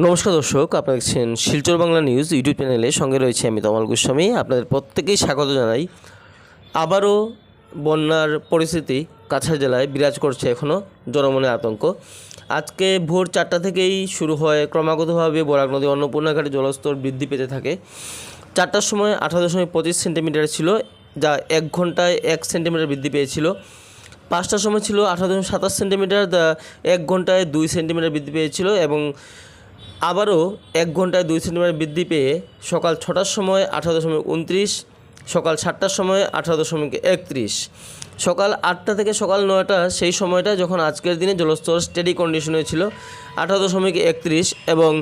নমস্কার দর্শক, আপনারা দেখছেন শিলচর বাংলা নিউজ ইউটিউব চ্যানেলে। সঙ্গে রয়েছে আমি তমাল গোস্বামী। আপনাদের প্রত্যেকেই স্বাগত জানাই। আবারও বন্যার পরিস্থিতি কাছাড় জেলায় বিরাজ করছে এখনও জনমনে আতঙ্ক। আজকে ভোর চারটা থেকেই শুরু হয় ক্রমাগতভাবে বরাক নদী অন্নপূর্ণা ঘাটে জলস্তর বৃদ্ধি পেতে থাকে। চারটার সময় আঠারো দশমিক পঁচিশ সেন্টিমিটার ছিল, যা এক ঘন্টায় এক সেন্টিমিটার বৃদ্ধি পেয়েছিল। পাঁচটার সময় ছিল আঠারো দশমিক সাতাশ সেন্টিমিটার এক ঘন্টায় দুই সেন্টিমিটার বৃদ্ধি পেয়েছিল এবং আবারও এক ঘন্টায় দুই সেন্টিমিটার বৃদ্ধি পেয়ে সকাল ছটার সময় আঠারো দশমিক উনত্রিশ, সকাল সাতটার সময় আঠারো দশমিক একত্রিশ। সকাল আটটা থেকে সকাল নয়টা সেই সময়টা যখন আজকের দিনে জলস্তর স্টেডি কন্ডিশনে ছিল, আঠারো দশমিক একত্রিশ এবং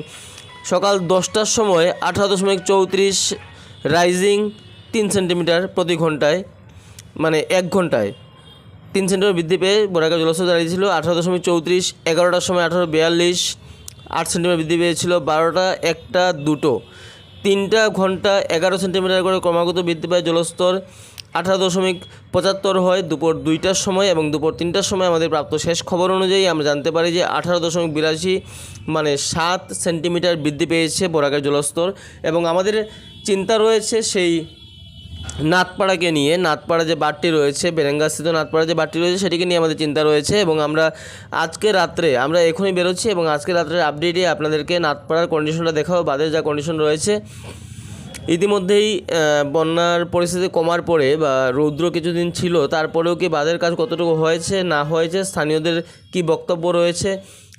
সকাল দশটার সময় আঠারো দশমিক চৌত্রিশ রাইজিং তিন সেন্টিমিটার প্রতি ঘন্টায় মানে এক ঘন্টায় তিন সেন্টিমিটার বৃদ্ধি পেয়ে বরাকা জলস্তর দাঁড়িয়েছিল আঠারো দশমিক চৌত্রিশ, এগারোটার সময় আঠারো বিয়াল্লিশ আট সেন্টিমিটার বৃদ্ধি পেয়েছিল, বারোটা, একটা, দুটো। তিনটা ঘণ্টা এগারো সেন্টিমিটার করে ক্রমাগত বৃদ্ধি পায় জলস্তর। আঠারো দশমিক পঁচাত্তর হয় দুপুর দুইটার সময় এবং দুপুর তিনটার সময় আমাদের প্রাপ্ত শেষ খবর অনুযায়ী আমরা জানতে পারি যে আঠারো দশমিক বিরাশি মানে সাত সেন্টিমিটার বৃদ্ধি পেয়েছে বরাকের জলস্তর এবং আমাদের চিন্তা রয়েছে সেই নাথপাড়াকে নিয়ে, নাথপাড়া যে বাঁধটি রয়েছে, বেরেঙ্গাস্থিত নাথপাড়া যে বাঁধটি রয়েছে, সেটিকে নিয়ে আমাদের চিন্তা রয়েছে এবং আমরা আজকে রাত্রে, আমরা এখনই বেরোচ্ছি এবং আজকে রাত্রের আপডেটে আপনাদেরকে নাথপাড়ার কন্ডিশনটা দেখাবো, বাঁধের যা কন্ডিশন রয়েছে। ইতিমধ্যেই বন্যার পরিস্থিতি কমার পরে বা রৌদ্র কিছুদিন ছিল, তারপরেও কি বাঁধের কাজ কতটুকু হয়েছে, না হয়েছে, স্থানীয়দের কি বক্তব্য রয়েছে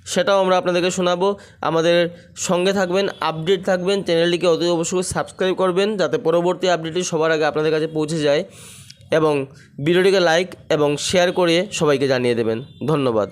সেটাও আমরা আপনাদেরকে শোনাবো। আমাদের সঙ্গে থাকবেন, আপডেট থাকবেন, চ্যানেলটিকে অতি অবশ্যই সাবস্ক্রাইব করবেন যাতে পরবর্তী আপডেটটি সবার আগে আপনাদের কাছে পৌঁছে যায়। এবং ভিডিওটিকে লাইক এবং শেয়ার করে সবাইকে জানিয়ে দেবেন। ধন্যবাদ।